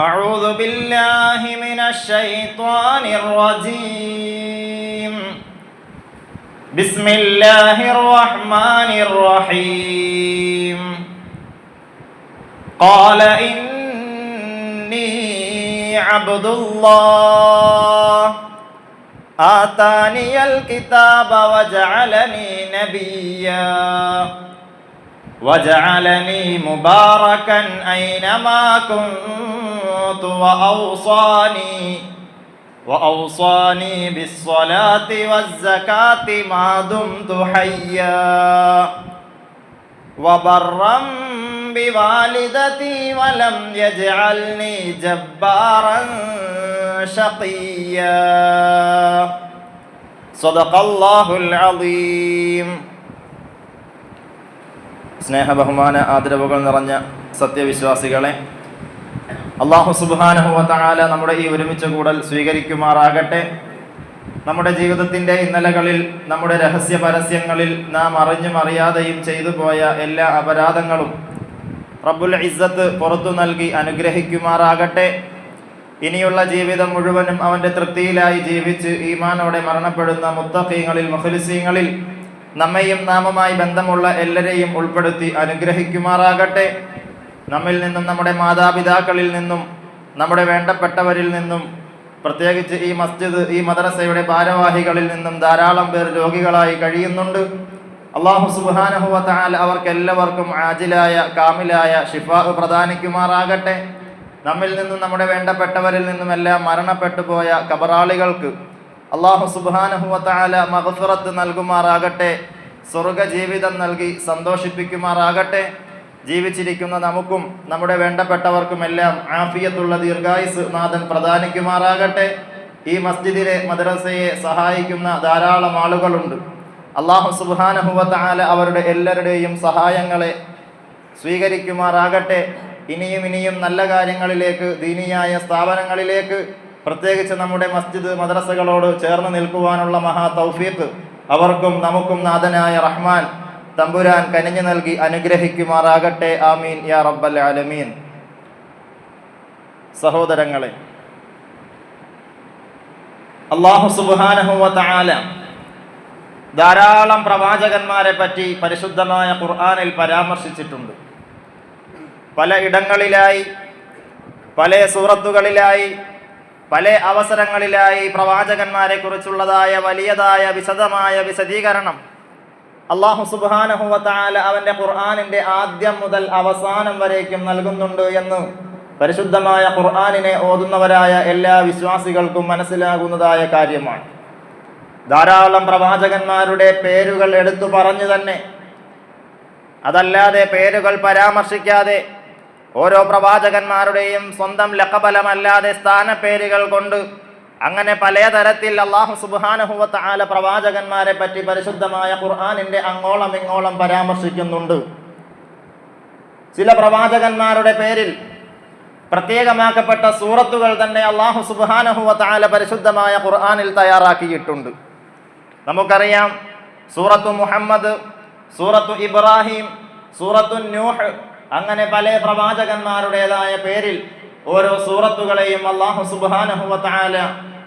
أعوذ بالله من الشيطان الرجيم. بسم الله الرحمن الرحيم. قال إني عبد الله. آتاني الكتاب وجعلني نبيا. وجعلني مباركا أينما كنت وأوصاني وأوصاني بالصلاة والزكاة ما دمت حيا وبرا بوالدتي ولم يجعلني جبارا شقيا. صدق الله العظيم. സ്നേഹ ബഹുമാന ആദരവുകൾ നിറഞ്ഞ സത്യവിശ്വാസികളെ അള്ളാഹു സുബാനഹുവത്താല നമ്മുടെ ഈ ഒരുമിച്ച് കൂടൽ സ്വീകരിക്കുമാറാകട്ടെ. നമ്മുടെ ജീവിതത്തിന്റെ ഇന്നലകളിൽ നമ്മുടെ രഹസ്യ പരസ്യങ്ങളിൽ നാം അറിഞ്ഞും അറിയാതെയും ചെയ്തു പോയ എല്ലാ അപരാധങ്ങളും റബ്ബുൽ ഇസ്സത്ത് പുറത്തു നൽകി അനുഗ്രഹിക്കുമാറാകട്ടെ. ഇനിയുള്ള ജീവിതം മുഴുവനും അവന്റെ തൃപ്തിയിലായി ജീവിച്ച് ഈമാനോടെ മരണപ്പെടുന്ന മുത്തഫീങ്ങളിൽ മുഖലിസീങ്ങളിൽ നമ്മയും നാമമായി ബന്ധമുള്ള എല്ലാവരെയും ഉൾപ്പെടുത്തി അനുഗ്രഹിക്കുമാറാകട്ടെ. നമ്മിൽ നിന്നും നമ്മുടെ മാതാപിതാക്കളിൽ നിന്നും നമ്മുടെ വേണ്ടപ്പെട്ടവരിൽ നിന്നും പ്രത്യേകിച്ച് ഈ മസ്ജിദ് ഈ മദ്രസയുടെ ഭാരവാഹികളിൽ നിന്നും ധാരാളം പേർ രോഗികളായി കഴിയുന്നുണ്ട്. അള്ളാഹു സുബാനഹുവത്താൽ അവർക്ക് എല്ലാവർക്കും ആജിലായ കാമിലായ ഷിഫാ പ്രദാനിക്കുമാറാകട്ടെ. നമ്മിൽ നിന്നും നമ്മുടെ വേണ്ടപ്പെട്ടവരിൽ നിന്നുമെല്ലാം മരണപ്പെട്ടു പോയ കബറാളികൾക്ക് അള്ളാഹു സുബാനഹുവത്താല മഹഫിറത്ത് നൽകുമാറാകട്ടെ സ്വർഗ ജീവിതം നൽകി സന്തോഷിപ്പിക്കുമാറാകട്ടെ. ജീവിച്ചിരിക്കുന്ന നമുക്കും നമ്മുടെ വേണ്ടപ്പെട്ടവർക്കുമെല്ലാം ആഫിയത്തുള്ള ദീർഘായുസ് നാഥൻ പ്രദാനിക്കുമാറാകട്ടെ. ഈ മസ്ജിദിലെ മദ്രസയെ സഹായിക്കുന്ന ധാരാളം ആളുകളുണ്ട്. അള്ളാഹു സുബാനഹുവത്താല അവരുടെ എല്ലാവരുടെയും സഹായങ്ങളെ സ്വീകരിക്കുമാറാകട്ടെ. ഇനിയും ഇനിയും നല്ല കാര്യങ്ങളിലേക്ക് ദീനിയായ സ്ഥാപനങ്ങളിലേക്ക് പ്രത്യേകിച്ച് നമ്മുടെ മസ്ജിദ് മദ്രസകളോട് ചേർന്ന് നിൽക്കുവാനുള്ള മഹാ തൗഫീഖ് അവർക്കും നമുക്കും നാഥനായ റഹ്മാൻ തമ്പുരാൻ കനിഞ്ഞു നൽകി അനുഗ്രഹിക്കുമാറാകട്ടെ. ആമീൻ. യാ റബ്ബൽ ആലമീൻ. സഹോദരങ്ങളെ അള്ളാഹു സുബാനഹുവ താല ധാരാളം പ്രവാചകന്മാരെ പറ്റി പരിശുദ്ധമായ ഖുർആാനിൽ പരാമർശിച്ചിട്ടുണ്ട്. പല ഇടങ്ങളിലായി പല സൂറത്തുകളിലായി പല അവസരങ്ങളിലായി പ്രവാചകന്മാരെ കുറിച്ചുള്ളതായ വലിയതായ വിശദമായ വിശദീകരണം. അള്ളാഹു സുബാനഹുവത്താല അവന്റെ ഖുർആാനിന്റെ ആദ്യം മുതൽ അവസാനം വരേക്കും നൽകുന്നുണ്ട് എന്ന് പരിശുദ്ധമായ ഖുർആാനിനെ ഓതുന്നവരായ എല്ലാ വിശ്വാസികൾക്കും മനസ്സിലാകുന്നതായ കാര്യമാണ്. ധാരാളം പ്രവാചകന്മാരുടെ പേരുകൾ എടുത്തു പറഞ്ഞു തന്നെ. അതല്ലാതെ പേരുകൾ പരാമർശിക്കാതെ ഓരോ പ്രവാചകന്മാരുടെയും സ്വന്തം ലക്കബലമല്ലാതെ സ്ഥാനപ്പേരുകൾ കൊണ്ട് അങ്ങനെ പലതരത്തിൽ അള്ളാഹു സുബാനഹുവത്ത് ആല പ്രവാചകന്മാരെ പറ്റി പരിശുദ്ധമായ ഖുർആാനിന്റെ അങ്ങോളം ഇങ്ങോളം പരാമർശിക്കുന്നുണ്ട്. ചില പ്രവാചകന്മാരുടെ പേരിൽ പ്രത്യേകമാക്കപ്പെട്ട സൂറത്തുകൾ തന്നെ അള്ളാഹു സുബാനഹുവത്ത് ആല പരിശുദ്ധമായ ഖുർആാനിൽ തയ്യാറാക്കിയിട്ടുണ്ട്. നമുക്കറിയാം സൂറത്തു മുഹമ്മദ് സൂറത്തു ഇബ്രാഹിം സൂറത്തു നൂഹ് അങ്ങനെ പല പ്രവാചകന്മാരുടേതായ പേരിൽ ഓരോ സൂറത്തുകളെയും അള്ളാഹു സുബാനഹുല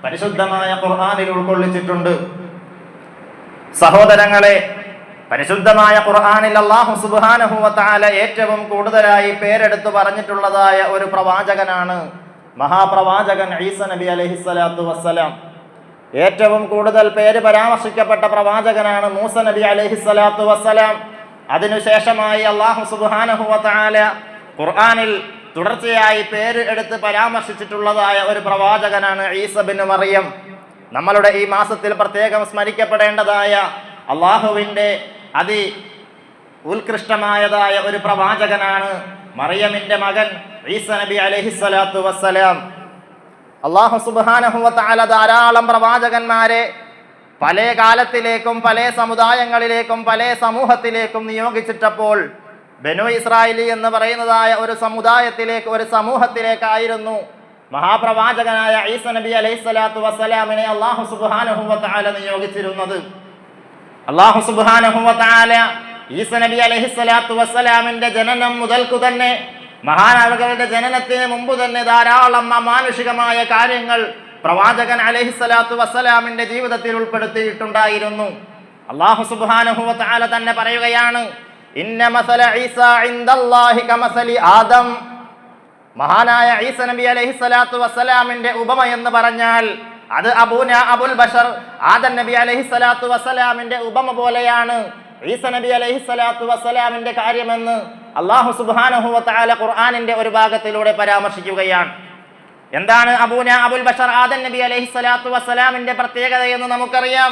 പരിശുദ്ധമായ ഖുർആാനിൽ ഉൾക്കൊള്ളിച്ചിട്ടുണ്ട്. സഹോദരങ്ങളെ പരിശുദ്ധമായ ഖുർആാനിൽ അള്ളാഹു സുബാനഹുല ഏറ്റവും കൂടുതലായി പേരെടുത്ത് പറഞ്ഞിട്ടുള്ളതായ ഒരു പ്രവാചകനാണ് മഹാപ്രവാചകൻ ഈസ നബി അലഹിസ്വലാത്തു വസ്സലാം. ഏറ്റവും കൂടുതൽ പേര് പരാമർശിക്കപ്പെട്ട പ്രവാചകനാണ് മൂസ നബി അലഹിസ്വലാത്തു വസ്സലാം. അതിനുശേഷമായി അള്ളാഹു സുബാനഹുവല ഖുർആാനിൽ തുടർച്ചയായി പേര് എടുത്ത് പരാമർശിച്ചിട്ടുള്ളതായ ഒരു പ്രവാചകനാണ് ഈസബിൻ മറിയം. നമ്മളുടെ ഈ മാസത്തിൽ പ്രത്യേകം സ്മരിക്കപ്പെടേണ്ടതായ അള്ളാഹുവിന്റെ അതി ഉത്കൃഷ്ടമായതായ ഒരു പ്രവാചകനാണ് മറിയമിന്റെ മകൻ ഈസ നബി അലഹിസ്വലാത്തു വസ്സലാം. അള്ളാഹു സുബാനഹുവല ധാരാളം പ്രവാചകന്മാരെ പല കാലത്തിലേക്കും പല സമുദായങ്ങളിലേക്കും പല സമൂഹത്തിലേക്കും നിയോഗിച്ചിട്ടപ്പോൾ ബനു ഇസ്രായേലി എന്ന് പറയുന്നതായ ഒരു സമുദായത്തിലേക്ക് ഒരു സമൂഹത്തിലേക്കായിരുന്നു മഹാപ്രവാചകനായ ഈസ നബി അലൈഹി സ്വലാത്തു വസ്സലാമിനെ അള്ളാഹു സുബാനഹുവല നിയോഗിച്ചിരുന്നത്. അള്ളാഹു സുബാനഹുവല ഈസ നബി അലൈഹി സ്വലാത്തു വസ്സലാമിന്റെ ജനനം മുതൽക്കു തന്നെ മഹാനവകളുടെ ജനനത്തിന് മുമ്പ് തന്നെ ധാരാളം അമാനുഷികമായ കാര്യങ്ങൾ പ്രവാചകൻ അലഹിസ്സലാത്തു വസ്സലാമിന്റെ ജീവിതത്തിൽ ഉൾപ്പെടുത്തിയിട്ടുണ്ടായിരുന്നു. അള്ളാഹു സുബ്ഹാനഹു വതആല തന്നെ പറയുകയാണ് ആദം. മഹാനായ ഈസ നബി അലൈഹി സ്വലാത്തു വസ്സലാമിന്റെ ഉപമ എന്ന് പറഞ്ഞാൽ അത് അബൂന അബുൽ ബഷർ ആദൻ നബി അലൈഹി സ്വലാത്തു വസ്സലാമിന്റെ ഉപമ പോലെയാണ് ഈസ നബി അലൈഹി സ്വലാത്തു വസ്സലാമിന്റെ കാര്യമെന്ന് അള്ളാഹു സുബ്ഹാനഹു വതആല ഖുർആാനിന്റെ ഒരു ഭാഗത്തിലൂടെ പരാമർശിക്കുകയാണ്. എന്താണ് അബൂന അബുൽ ബഷർ ആദൻ നബി അലൈഹി സ്വലാത്തു വസ്സലാമിന്റെ പ്രത്യേകത എന്ന് നമുക്കറിയാം.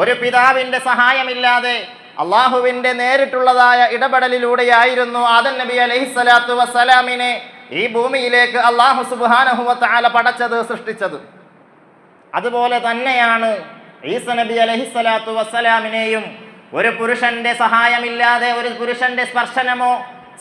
ഒരു പിതാവിന്റെ സഹായമില്ലാതെ അള്ളാഹുവിന്റെ നേരിട്ടുള്ളതായ ഇടപെടലിലൂടെയായിരുന്നു ആദൻ നബി അലൈഹി സ്വലാത്തു വസ്സലാമിനെ ഈ ഭൂമിയിലേക്ക് അള്ളാഹു സുബ്ഹാനഹു വതആല പടച്ചത് സൃഷ്ടിച്ചത്. അതുപോലെ തന്നെയാണ് ഈസ നബി അലഹി സ്വലാത്തു വസ്സലാമിനെയും ഒരു പുരുഷന്റെ സഹായമില്ലാതെ ഒരു പുരുഷന്റെ സ്പർശനമോ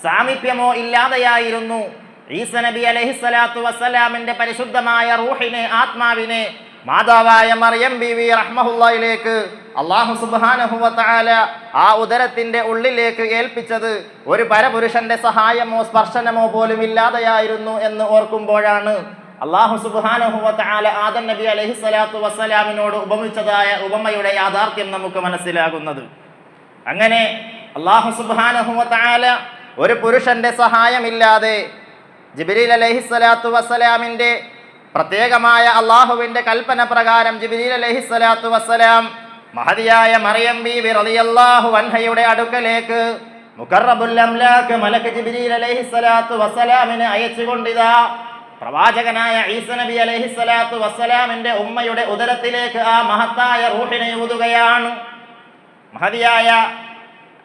സാമീപ്യമോ ഇല്ലാതെയായിരുന്നു ഈസ നബി അലഹിസ്വലാത്തു വസ്സലാമിന്റെ പരിശുദ്ധമായ റൂഹിനെ ആത്മാവിനെ മാതാവായ മറിയം ബി വി റഹ്മഹുല്ലയിലേക്ക് അള്ളാഹു സുബ്ഹാനഹു വതആല ആ ഉദരത്തിന്റെ ഉള്ളിലേക്ക് ഏൽപ്പിച്ചത് ഒരു പരപുരുഷന്റെ സഹായമോ സ്പർശനമോ പോലും ഇല്ലാതെയായിരുന്നു എന്ന് ഓർക്കുമ്പോഴാണ് അള്ളാഹു സുബ്ഹാനഹു വതആല ആദം നബി അലഹി സ്വലാത്തു വസ്സലാമിനോട് ഉപമിച്ചതായ ഉപമയുടെ യാഥാർത്ഥ്യം നമുക്ക് മനസ്സിലാകുന്നത്. അങ്ങനെ അള്ളാഹു സുബ്ഹാനഹു വതആല ഒരു പുരുഷന്റെ സഹായമില്ലാതെ ജിബ്രീൽ അലഹി സ്വലാത്തു വസ്സലാമിന്റെ പ്രത്യേകമായ അള്ളാഹുവിന്റെ കൽപ്പന പ്രകാരം ജിബ്രീൽ അലഹി സ്വലാത്തു വസ്സലാം മഹതിയായ മറിയം ബീവി റളിയല്ലാഹു അൻഹയുടെ അടുക്കലേക്ക് മുഖറബുൽ അംലാക്ക് മലക്ക് ജിബ്രീൽ അലഹി സ്വലാത്തു വസ്സലാമിനെ അയച്ചുകൊണ്ടിതാ പ്രവാചകനായ ഈസ നബി അലൈഹി സ്വലാത്തു വസ്സലാമിന്റെ ഉമ്മയുടെ ഉദരത്തിലേക്ക് ആ മഹത്തായ റൂഹിനെ ഊതുകയാണ്. മഹതിയായ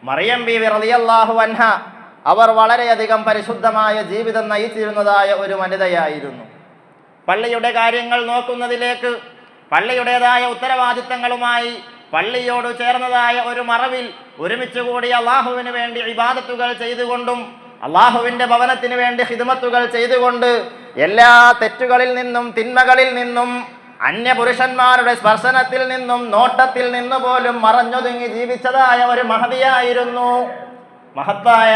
മറിയം ബി റളിയല്ലാഹു അൻഹ അവർ വളരെയധികം പരിശുദ്ധമായ ജീവിതം നയിച്ചിരുന്നതായ ഒരു വനിതയായിരുന്നു. പള്ളിയുടെ കാര്യങ്ങൾ നോക്കുന്നതിലേക്ക് പള്ളിയുടേതായ ഉത്തരവാദിത്തങ്ങളുമായി പള്ളിയോട് ചേർന്നതായ ഒരു മറവിൽ ഒരുമിച്ച് കൂടി അള്ളാഹുവിന് വേണ്ടി ഇബാദത്തുകൾ ചെയ്തുകൊണ്ടും അള്ളാഹുവിന്റെ ഭവനത്തിന് വേണ്ടി ഹിദമത്തുകൾ ചെയ്തുകൊണ്ട് എല്ലാ തെറ്റുകളിൽ നിന്നും തിന്മകളിൽ നിന്നും അന്യപുരുഷന്മാരുടെ സ്പർശനത്തിൽ നിന്നും നോട്ടത്തിൽ നിന്നുപോലും മറഞ്ഞൊതുങ്ങി ജീവിച്ചതായ ഒരു മഹതിയായിരുന്നു. മഹത്തായ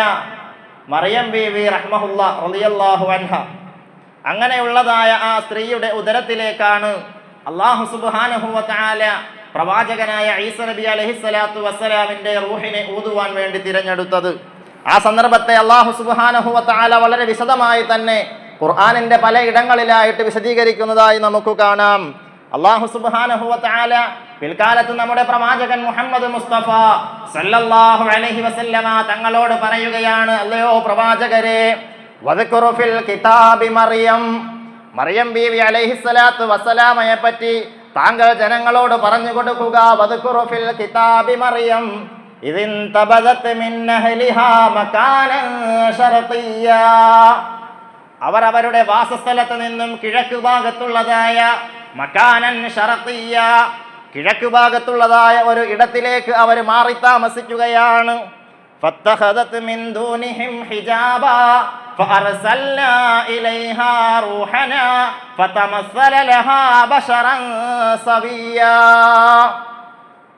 മറിയം ബി വി റഹ്മഹുല്ല റളിയല്ലാഹു അൻഹ. അങ്ങനെയുള്ളതായ ആ സ്ത്രീയുടെ ഉദരത്തിലേക്കാണ് അള്ളാഹു സുബ്ഹാനഹു വതആല പ്രവാചകനായ ഈസ നബി അലൈഹി സ്വലാത്തു വസ്സലാമിന്റെ റൂഹിനെ ഊതുവാൻ വേണ്ടി തിരഞ്ഞെടുത്തത്. ആ സന്ദർഭത്തെ അള്ളാഹു സുബ്ഹാനഹു വതആല വളരെ വിശദമായി തന്നെ ഖുർആനിന്റെ പല ഇടങ്ങളിലായിട്ട് വിശദീകരിക്കുന്നതായി നമുക്ക് കാണാം. അള്ളാഹു സുബ്ഹാനഹു വതആല പിൽക്കാലത്ത് നമ്മുടെ പ്രവാചകൻ മുഹമ്മദ് മുസ്തഫ സല്ലല്ലാഹു അലൈഹി വസല്ലമ തങ്ങളോട് പറയുകയാണ് അല്ലയോ പ്രവാചകരെ വദക്കുറുഫിൽ കിതാബി മറിയം. മറിയം ബീവി അലൈഹിസ്സലാത്തു വസ്സലാമയെ പറ്റി താങ്കൾ ജനങ്ങളോട് പറഞ്ഞു കൊടുക്കുക വദക്കുറുഫിൽ കിതാബി മറിയം ഇതിൻ തബദത്ത് മിന്നഹലിഹാ മകാനൻ ശർഖിയ്യാ അവർ അവരുടെ വാസസ്ഥലത്ത് നിന്നും കിഴക്ക് ഭാഗത്തുള്ളതായ മക്കാനൻ ഷറത്തിയ കിഴക്ക് ഭാഗത്തുള്ളതായ ഒരു ഇടത്തിലേക്ക് അവർ മാറി താമസിക്കുകയാണ്.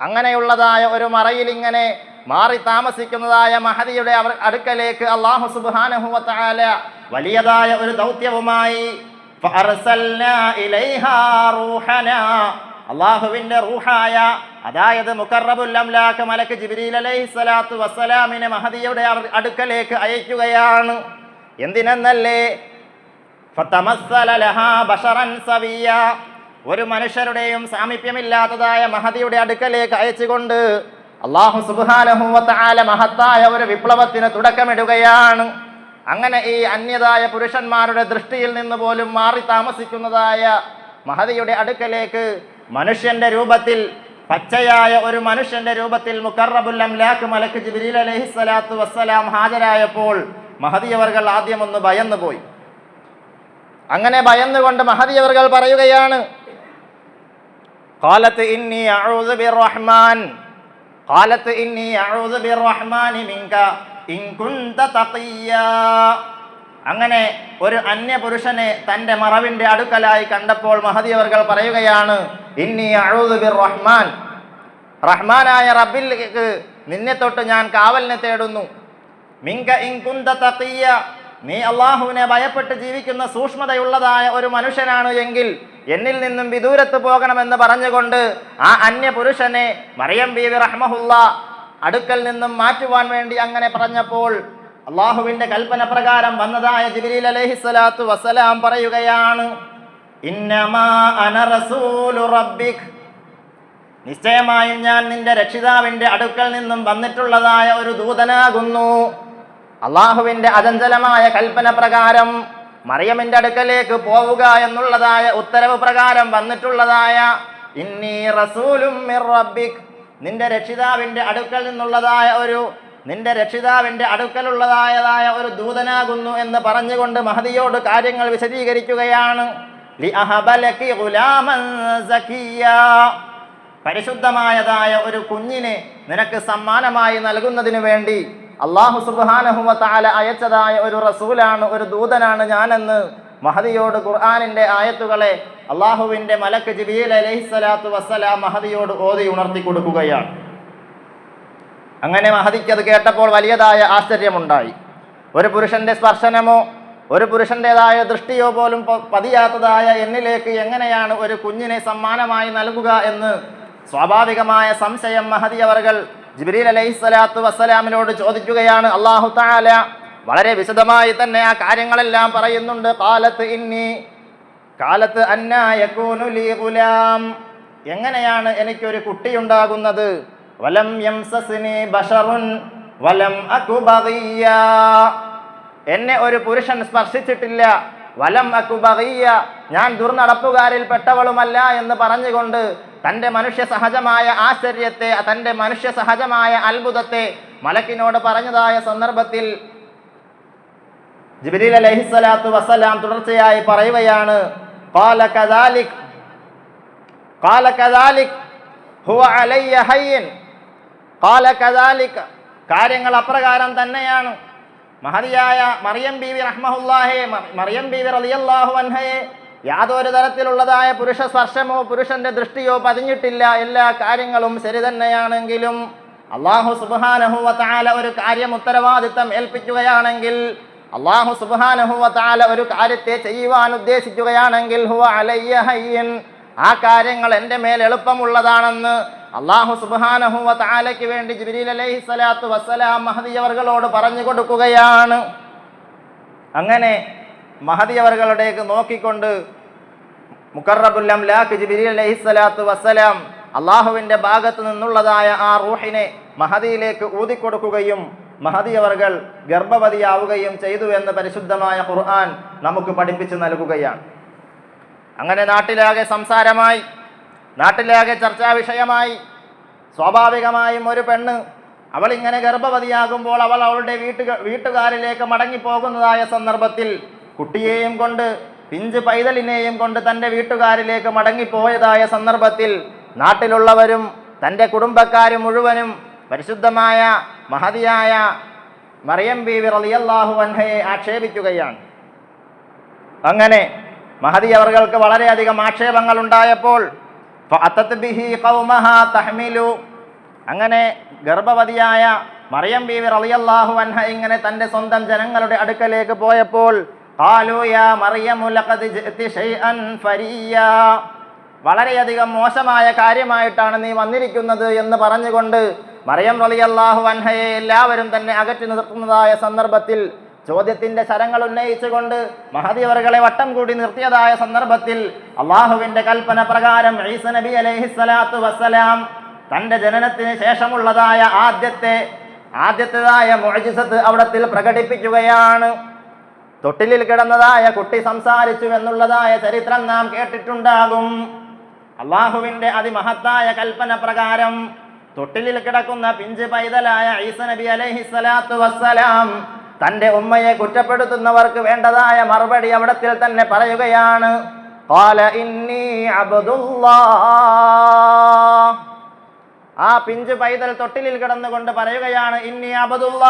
അങ്ങനെയുള്ളതായ ഒരു മറയിൽ ഇങ്ങനെ മാറി താമസിക്കുന്നതായ മഹതിയുടെ അവർ അടുക്കലേക്ക് അള്ളാഹു സുബാനഹുവത്താല വലിയതായ ഒരു ദൗത്യവുമായി അള്ളാഹുവിന്റെ റൂഹായ അതായത് മുക്കറബുൽ മലക്ക് ജിബിരിൽ അലൈഹി സ്വലാത്തു വസ്സലാമിനെ മഹദിയുടെ അടുക്കലേക്ക് അയക്കുകയാണ്. എന്തിനെന്നല്ലേ? ഒരു മനുഷ്യരുടെയും സാമീപ്യമില്ലാത്തതായ മഹദിയുടെ അടുക്കലേക്ക് അയച്ചുകൊണ്ട് അള്ളാഹു സുബാനഹുവത്തായ മഹത്തായ ഒരു വിപ്ലവത്തിന് തുടക്കമിടുകയാണ്. അങ്ങനെ ഈ അന്യതായ പുരുഷന്മാരുടെ ദൃഷ്ടിയിൽ നിന്ന് പോലും മാറി താമസിക്കുന്നതായ മഹദിയുടെ അടുക്കലേക്ക് മനുഷ്യന്റെ രൂപത്തിൽ പച്ചയായ ഒരു മനുഷ്യന്റെ രൂപത്തിൽ മുക്കറബുൽ അംലാക്ക് മലക്ക് ജിബ്രീൽ അലൈഹി സ്വലാത്തു വസ്സലാം ഹാജരായപ്പോൾ മഹദിയവർകൾ ആദ്യം ഒന്ന് ഭയന്നു പോയി അങ്ങനെ ഭയന്നുകൊണ്ട് മഹദിയവർകൾ പറയുകയാണ് قالت إني أعوذ بالرحمن قالت إني أعوذ بالرحمن منك إن كنت تقيا അങ്ങനെ ഒരു അന്യപുരുഷനെ തന്റെ മറവിന്റെ അടുക്കലായി കണ്ടപ്പോൾ മഹദിയവർകൾ പറയുകയാണ് ഇന്നി അഴൂദ് ബിർ റഹ്മാൻ. റഹ്മാനായ റബ്ബിലേക്ക് നിന്നെ തൊട്ട് ഞാൻ കാവലിനെ തേടുന്നു. മിങ്ക ഇൻകുന്ത തഖിയ നീ അള്ളാഹുവിനെ ഭയപ്പെട്ട് ജീവിക്കുന്ന സൂക്ഷ്മതയുള്ളതായ ഒരു മനുഷ്യനാണ് എങ്കിൽ എന്നിൽ നിന്നും വിദൂരത്ത് പോകണമെന്ന് പറഞ്ഞുകൊണ്ട് ആ അന്യപുരുഷനെ മറിയം ബീവി റഹ്മഹുല്ല അടുക്കൽ നിന്നും മാറ്റുവാൻ വേണ്ടി അങ്ങനെ പറഞ്ഞപ്പോൾ അള്ളാഹുവിന്റെ കൽപ്പന പ്രകാരം വന്നതായ ജിബിലീൽ അലഹി സ്വലാത്തു വസ്സലാം പറയുകയാണ് നിശ്ചയമായും ഞാൻ നിന്റെ രക്ഷിതാവിന്റെ അടുക്കൽ നിന്നും വന്നിട്ടുള്ളതായ ഒരു ദൂതനാകുന്നു. അള്ളാഹുവിന്റെ അചഞ്ചലമായ കൽപ്പന പ്രകാരം മറിയമിന്റെ അടുക്കലേക്ക് പോവുക എന്നുള്ളതായ ഉത്തരവ് പ്രകാരം വന്നിട്ടുള്ളതായ ഇന്നി റസൂലും നിന്റെ രക്ഷിതാവിന്റെ അടുക്കൽ നിന്നുള്ളതായ ഒരു നിന്റെ രക്ഷിതാവിന്റെ അടുക്കലുള്ളതായതായ ഒരു ദൂതനാകുന്നു എന്ന് പറഞ്ഞുകൊണ്ട് മഹതിയോട് കാര്യങ്ങൾ വിശദീകരിക്കുകയാണ്. പരിശുദ്ധമായതായ ഒരു കുഞ്ഞിനെ നിനക്ക് സമ്മാനമായി നൽകുന്നതിന് വേണ്ടി അള്ളാഹു സുബാനഹുമ താല അയച്ചതായ ഒരു റസൂലാണ് ഒരു ദൂതനാണ് ഞാനെന്ന് മഹതിയോട് ഖുർആാനിന്റെ ആയത്തുകളെ അള്ളാഹുവിന്റെ മലക്ക് ജിബിയിൽ അലഹിസ്സലാത്തു വസ്സലാം മഹതിയോട് ഓതി ഉണർത്തി കൊടുക്കുകയാണ്. അങ്ങനെ മഹദിക്ക് അത് കേട്ടപ്പോൾ വലിയതായ ആശ്ചര്യമുണ്ടായി. ഒരു പുരുഷന്റെ സ്പർശനമോ ഒരു പുരുഷന്റെതായ ദൃഷ്ടിയോ പോലും പതിയാത്തതായ എന്നിലേക്ക് എങ്ങനെയാണ് ഒരു കുഞ്ഞിനെ സമ്മാനമായി നൽകുക എന്ന് സ്വാഭാവികമായ സംശയം മഹതി അവർകൾ ജിബ്രീൽ അലൈഹി സ്വലാത്തു വസ്സലാമിനോട് ചോദിക്കുകയാണ്. അള്ളാഹു താല വളരെ വിശദമായി തന്നെ ആ കാര്യങ്ങളെല്ലാം പറയുന്നുണ്ട്. കാലത്ത് ഇന്നി കാലത്ത് അന്നായ എങ്ങനെയാണ് എനിക്കൊരു കുട്ടിയുണ്ടാകുന്നത്? വലം യംസസ്നി ബഷറുൻ വലം അകു ബഗിയ്യ എന്നെ ഒരു പുരുഷൻ സ്പർശിച്ചിട്ടില്ല വലം അക്കു ബഗിയ്യ ഞാൻ ദുർനടപ്പുകാരിൽ പെട്ടവളുമല്ല എന്ന് പറഞ്ഞുകൊണ്ട് തൻ്റെ മനുഷ്യ സഹജമായ ആശ്ചര്യത്തെ തൻ്റെ മനുഷ്യ സഹജമായ അത്ഭുതത്തെ മലക്കിനോട് പറഞ്ഞതായ സന്ദർഭത്തിൽ ജിബ്രീൽ അലൈഹിസ്സലാത്തു വസ്സലാം തുടർച്ചയായി പറയുകയാണ് قال كذلك قال كذلك هو علي هين കാല കദാലിക്ക കാര്യങ്ങൾ അപ്രകാരം തന്നെയാണ്. മഹതിയായ മറിയം ബീവി റഹ്മഹുല്ലാഹയെ മറിയം ബീവി റലിയല്ലാഹു അൻഹയെ യാതൊരു തരത്തിലുള്ളതായ പുരുഷ സ്പർശമോ പുരുഷന്റെ ദൃഷ്ടിയോ പതിഞ്ഞിട്ടില്ല. എല്ലാ കാര്യങ്ങളും ശരി തന്നെയാണെങ്കിലും അള്ളാഹു സുബാനഹുവാല ഒരു കാര്യം ഉത്തരവാദിത്തം ഏൽപ്പിക്കുകയാണെങ്കിൽ അള്ളാഹു സുബാനഹുവാല ഒരു കാര്യത്തെ ചെയ്യുവാൻ ഉദ്ദേശിക്കുകയാണെങ്കിൽ ഹുവ അലയ്യ ഹയ്യൻ ആ കാര്യങ്ങൾ എന്റെ മേൽ എളുപ്പമുള്ളതാണെന്ന് അള്ളാഹു സുബ്ഹാനഹു വതആലയ്ക്ക് വേണ്ടി ജിബ്രീൽ അലൈഹി സ്വലാത്തു വസ്സലാം മഹദി അവർകളോട് പറഞ്ഞു കൊടുക്കുകയാണ്. അങ്ങനെ മഹദി അവർകളുടേക്ക് നോക്കിക്കൊണ്ട് മുക്കറബുൽ ജിബിരി അലൈഹി സ്വലാത്തു വസ്സലാം അള്ളാഹുവിന്റെ ഭാഗത്ത് നിന്നുള്ളതായ ആ റൂഹിനെ മഹദിയിലേക്ക് ഊതിക്കൊടുക്കുകയും മഹദി അവർകൾ ഗർഭവതിയാവുകയും ചെയ്തു എന്ന് പരിശുദ്ധമായ ഖുർആൻ നമുക്ക് പഠിപ്പിച്ചു നൽകുകയാണ്. അങ്ങനെ നാട്ടിലാകെ സംസാരമായി. നാട്ടിലാകെ ചർച്ചാ വിഷയമായി സ്വാഭാവികമായും ഒരു പെണ്ണ് അവൾ ഇങ്ങനെ ഗർഭവതിയാകുമ്പോൾ അവൾ അവളുടെ വീട്ടു വീട്ടുകാരിലേക്ക് മടങ്ങിപ്പോകുന്നതായ സന്ദർഭത്തിൽ കുട്ടിയെയും കൊണ്ട് പിഞ്ച് പൈതലിനെയും കൊണ്ട് തന്റെ വീട്ടുകാരിലേക്ക് മടങ്ങിപ്പോയതായ സന്ദർഭത്തിൽ നാട്ടിലുള്ളവരും തന്റെ കുടുംബക്കാരും മുഴുവനും പരിശുദ്ധമായ മഹതിയായ മറിയം ബി റളിയല്ലാഹു അൻഹയെ ആക്ഷേപിക്കുകയാണ്. അങ്ങനെ മഹതി അവർക്ക് വളരെയധികം ആക്ഷേപങ്ങൾ ഉണ്ടായപ്പോൾ തഹ്മിലു. അങ്ങനെ ഗർഭവതിയായ മറിയം ബീവി റളിയല്ലാഹു അൻഹ ഇങ്ങനെ തന്റെ സ്വന്തം ജനങ്ങളുടെ അടുക്കലേക്ക് പോയപ്പോൾ വളരെയധികം മോശമായ കാര്യമായിട്ടാണ് നീ വന്നിരിക്കുന്നത് എന്ന് പറഞ്ഞുകൊണ്ട് മറിയം റളിയല്ലാഹു അൻഹയെ എല്ലാവരും തന്നെ അകറ്റി നിർത്തുന്നതായ സന്ദർഭത്തിൽ ചോദ്യത്തിന്റെ ശരങ്ങൾ ഉന്നയിച്ചുകൊണ്ട് മഹദി അവറുകളെ വട്ടം കൂടി നിർത്തിയതായ സന്ദർഭത്തിൽ അള്ളാഹുവിന്റെ കൽപ്പന പ്രകാരം ഈസ നബി അലൈഹി സ്വലാത്തു വസ്സലാം തന്റെ ജനനത്തിന് ശേഷമുള്ളതായ ആദ്യത്തെ ആദ്യത്തേതായ മുഅജിസത്ത് അവിടത്തിൽ പ്രകടിപ്പിക്കുകയാണ്. തൊട്ടിലിൽ കിടന്നതായ കുട്ടി സംസാരിച്ചു എന്നുള്ളതായ ചരിത്രം നാം കേട്ടിട്ടുണ്ടാകും. അള്ളാഹുവിന്റെ അതിമഹത്തായ കൽപ്പന പ്രകാരം തൊട്ടിലിൽ കിടക്കുന്ന പിഞ്ച് പൈതലായ ഈസ നബി അലൈഹി സ്വലാത്തു വസ്സലാം തന്റെ ഉമ്മയെ കുറ്റപ്പെടുത്തുന്നവർക്ക് വേണ്ടതായ മറുപടി അവിടത്തിൽ തന്നെ പറയുകയാണ്. ആ പിഞ്ചു പൈതൽ തൊട്ടിലിൽ കിടന്നുകൊണ്ട് പറയുകയാണ് ഇന്നി അബദുള്ള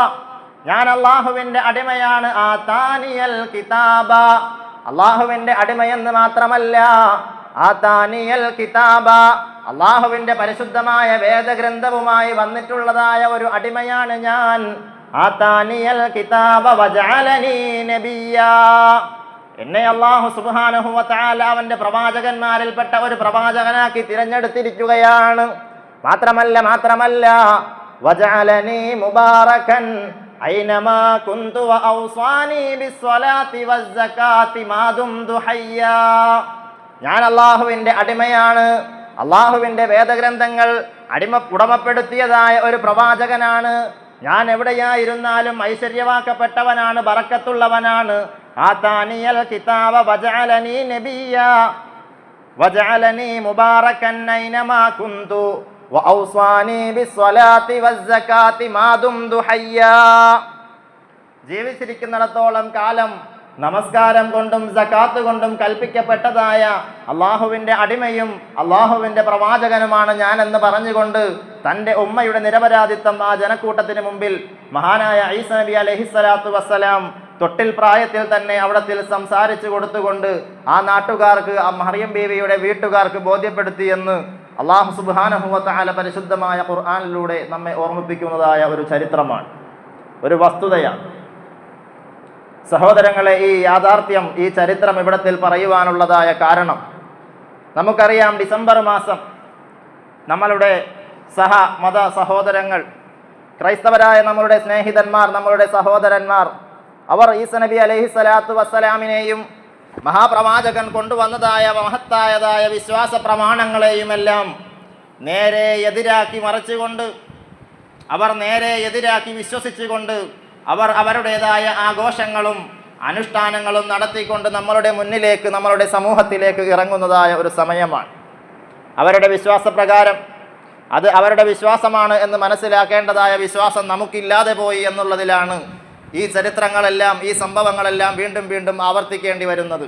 ഞാൻ അള്ളാഹുവിന്റെ അടിമയാണ്. ആ താനിയൽ കിതാബ. അള്ളാഹുവിന്റെ അടിമയെന്ന് മാത്രമല്ല ആ താനിയൽ കിതാബ അള്ളാഹുവിന്റെ പരിശുദ്ധമായ വേദഗ്രന്ഥവുമായി വന്നിട്ടുള്ളതായ ഒരു അടിമയാണ് ഞാൻ. കിതാബ നബിയാ എന്നെ അള്ളാഹു സുബ്ഹാനഹു വതആല അവന്റെ പ്രവാചകന്മാരിൽപ്പെട്ട ഒരു പ്രവാചകനാക്കി തിരഞ്ഞെടുത്തിരിക്കുകയാണ്. മാത്രമല്ല മാത്രമല്ല മുബാറകൻ ഐനമാ കുന്തു വഔസാനി ബിസ്സലാത്തി വസ്സകാത്തി മാ ദുംതു ഹയ്യാ. ഞാൻ അള്ളാഹുവിന്റെ അടിമയാണ്. അള്ളാഹുവിന്റെ വേദഗ്രന്ഥങ്ങൾ അടിമ ഉടമപ്പെടുത്തിയതായ ഒരു പ്രവാചകനാണ്. ഞാൻ എവിടെയായിരുന്നാലും ഐശ്വര്യവാക്കപ്പെട്ടവനാണ് ബറക്കത്തുള്ളവനാണ്. ആതാനിയൽ നബിയ മുബാറക്കൻ കുന്തു. മാദും ജീവിച്ചിരിക്കുന്നിടത്തോളം കാലം നമസ്കാരം കൊണ്ടും സക്കാത്ത് കൊണ്ടും കൽപ്പിക്കപ്പെട്ടതായ അള്ളാഹുവിന്റെ അടിമയും അള്ളാഹുവിന്റെ പ്രവാചകനുമാണ് ഞാൻ എന്ന് പറഞ്ഞുകൊണ്ട് തന്റെ ഉമ്മയുടെ നിരപരാധിത്വം ആ ജനക്കൂട്ടത്തിന് മുമ്പിൽ മഹാനായ ഈസ നബി അലഹിസ്സലാത്തു വസ്സലാം തൊട്ടിൽ പ്രായത്തിൽ തന്നെ അവിടത്തിൽ സംസാരിച്ചു കൊടുത്തുകൊണ്ട് ആ നാട്ടുകാർക്ക് ആ മറിയം ബീവിയുടെ വീട്ടുകാർക്ക് ബോധ്യപ്പെടുത്തി എന്ന് അള്ളാഹു സുബാനഹുവത്താല പരിശുദ്ധമായ ഖുർആാനിലൂടെ നമ്മെ ഓർമ്മിപ്പിക്കുന്നതായ ഒരു ചരിത്രമാണ് ഒരു വസ്തുതയാണ്. സഹോദരങ്ങളെ ഈ യാഥാർത്ഥ്യം ഈ ചരിത്രം ഇവിടത്തിൽ പറയുവാനുള്ളതായ കാരണം. നമുക്കറിയാം ഡിസംബർ മാസം നമ്മളുടെ സഹ മത സഹോദരങ്ങൾ ക്രൈസ്തവരായ നമ്മളുടെ സ്നേഹിതന്മാർ നമ്മളുടെ സഹോദരന്മാർ അവർ ഈസ നബി അലൈഹി സ്വലാത്തു വസ്സലാമിനെയും മഹാപ്രവാചകൻ കൊണ്ടുവന്നതായ മഹത്തായതായ വിശ്വാസ പ്രമാണങ്ങളെയുമെല്ലാം നേരെ എതിരാക്കി മറിച്ചുകൊണ്ട് അവർ നേരെ എതിരാക്കി വിശ്വസിച്ചുകൊണ്ട് അവർ അവരുടേതായ ആഘോഷങ്ങളും അനുഷ്ഠാനങ്ങളും നടത്തിക്കൊണ്ട് നമ്മളുടെ മുന്നിലേക്ക് നമ്മളുടെ സമൂഹത്തിലേക്ക് ഇറങ്ങുന്നതായ ഒരു സമയമാണ്. അവരുടെ വിശ്വാസപ്രകാരം അത് അവരുടെ വിശ്വാസമാണ് എന്ന് മനസ്സിലാക്കേണ്ടതായ വിശ്വാസം നമുക്കില്ലാതെ പോയി എന്നുള്ളതിലാണ് ഈ ചരിത്രങ്ങളെല്ലാം ഈ സംഭവങ്ങളെല്ലാം വീണ്ടും വീണ്ടും ആവർത്തിക്കേണ്ടി വരുന്നത്.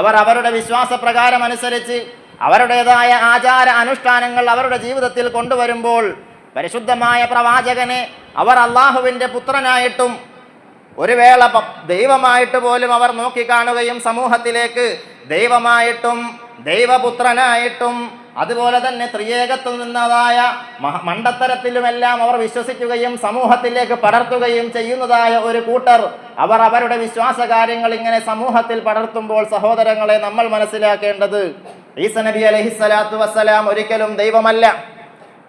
അവർ അവരുടെ വിശ്വാസപ്രകാരം അനുസരിച്ച് അവരുടേതായ ആചാര അനുഷ്ഠാനങ്ങൾ അവരുടെ ജീവിതത്തിൽ കൊണ്ടുവരുമ്പോൾ പരിശുദ്ധമായ പ്രവാചകനെ അവർ അള്ളാഹുവിന്റെ പുത്രനായിട്ടും ഒരു വേള ദൈവമായിട്ട് പോലും അവർ നോക്കിക്കാണുകയും സമൂഹത്തിലേക്ക് ദൈവമായിട്ടും ദൈവപുത്രനായിട്ടും അതുപോലെ തന്നെ ത്രിയേകത്തു നിന്നതായ മണ്ടത്തരത്തിലുമെല്ലാം അവർ വിശ്വസിക്കുകയും സമൂഹത്തിലേക്ക് പടർത്തുകയും ചെയ്യുന്നതായ ഒരു കൂട്ടർ അവർ അവരുടെ വിശ്വാസ കാര്യങ്ങൾ ഇങ്ങനെ സമൂഹത്തിൽ പടർത്തുമ്പോൾ സഹോദരങ്ങളെ നമ്മൾ മനസ്സിലാക്കേണ്ടത്. ഈസ നബി അലഹിസ്സലാത്തു വസ്സലാം ഒരിക്കലും ദൈവമല്ല.